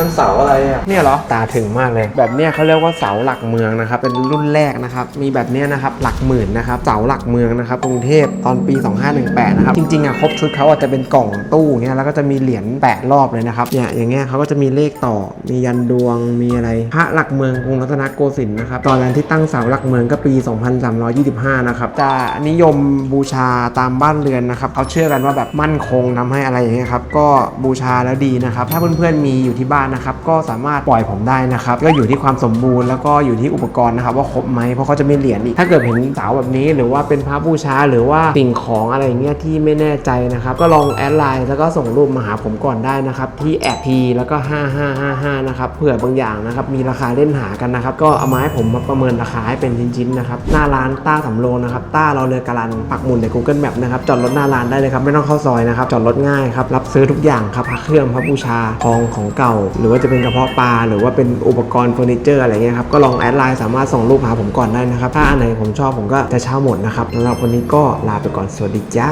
มันเสาอะไรอะ เนี่ยเหรอ ตาถึงมากเลย แบบเนี้ยเขาเรียกว่าเสาหลักเมืองนะครับ เป็นรุ่นแรกนะครับ มีแบบเนี้ยนะครับหลักหมื่นนะครับ เสาหลักเมืองนะครับกรุงเทพตอนปี 2518 นะครับ จริงๆอะครบชุดเขาอาจจะเป็นกล่องตู้เงี้ย แล้วก็จะมีเหรียญแปะรอบเลยนะครับ เนี่ยอย่างเงี้ยเขาก็จะมีเลขต่อ มียันดวง มีอะไร พระหลักเมืองกรุงรัตนโกสินทร์นะครับ ตอนนั้นที่ตั้งเสาหลักเมืองก็ปี 2325 นะครับ จะนิยมบูชาตามบ้านเรือนนะครับเขาเชื่อกันว่าแบบมั่นคงทำให้อะไรอย่างเงี้ยครับ ก็บูชาแล้วดีนะครับ ถ้าเพื่อนๆมีอยู่ที่บ้านนะครับก็สามารถปล่อยผมได้นะครับก็อยู่ที่ความสมบูรณ์แล้วก็อยู่ที่อุปกรณ์นะครับว่าครบไหมเพราะเขาจะมีเหรียญอีกถ้าเกิดเห็นเสาแบบนี้ หรือว่าเป็นพระบูชาหรือว่าสิ่งของอะไรอย่างเงี้ยที่ไม่แน่ใจนะครับก็ลองแอดไลน์แล้วก็ส่งรูปมาหาผมก่อนได้นะครับที่แอดพีแล้วก็ 5555นะครับเผื่อบางอย่างนะครับมีราคาเล่นหากันนะครับก็เอามาให้ผมมาประเมินราคาให้เป็นชิ้นๆนะครับหน้าร้านต้าสำโรงนะครับต้าเราเรือกาลันปักหมุดใน Google Map นะครับจอดรถหน้าร้านได้เลยครับไม่ต้องเข้าซอยนะครับจอดรถง่ายครับรับซื้อทุกอย่างครับพระเครื่องพระบูชาทองของเก่าหรือว่าจะเป็นกระเพาะปลาหรือว่าเป็นอุปกรณ์เฟอร์นิเจอร์อะไรเงี้ยครับก็ลองแอดไลน์สามารถส่งรูปหาผมก่อนได้นะครับ ถ้าอันไหนผมชอบผมก็จะเช่าหมดนะครับสำหรับวันนี้ก็ลาไปก่อนสวัสดีจ้า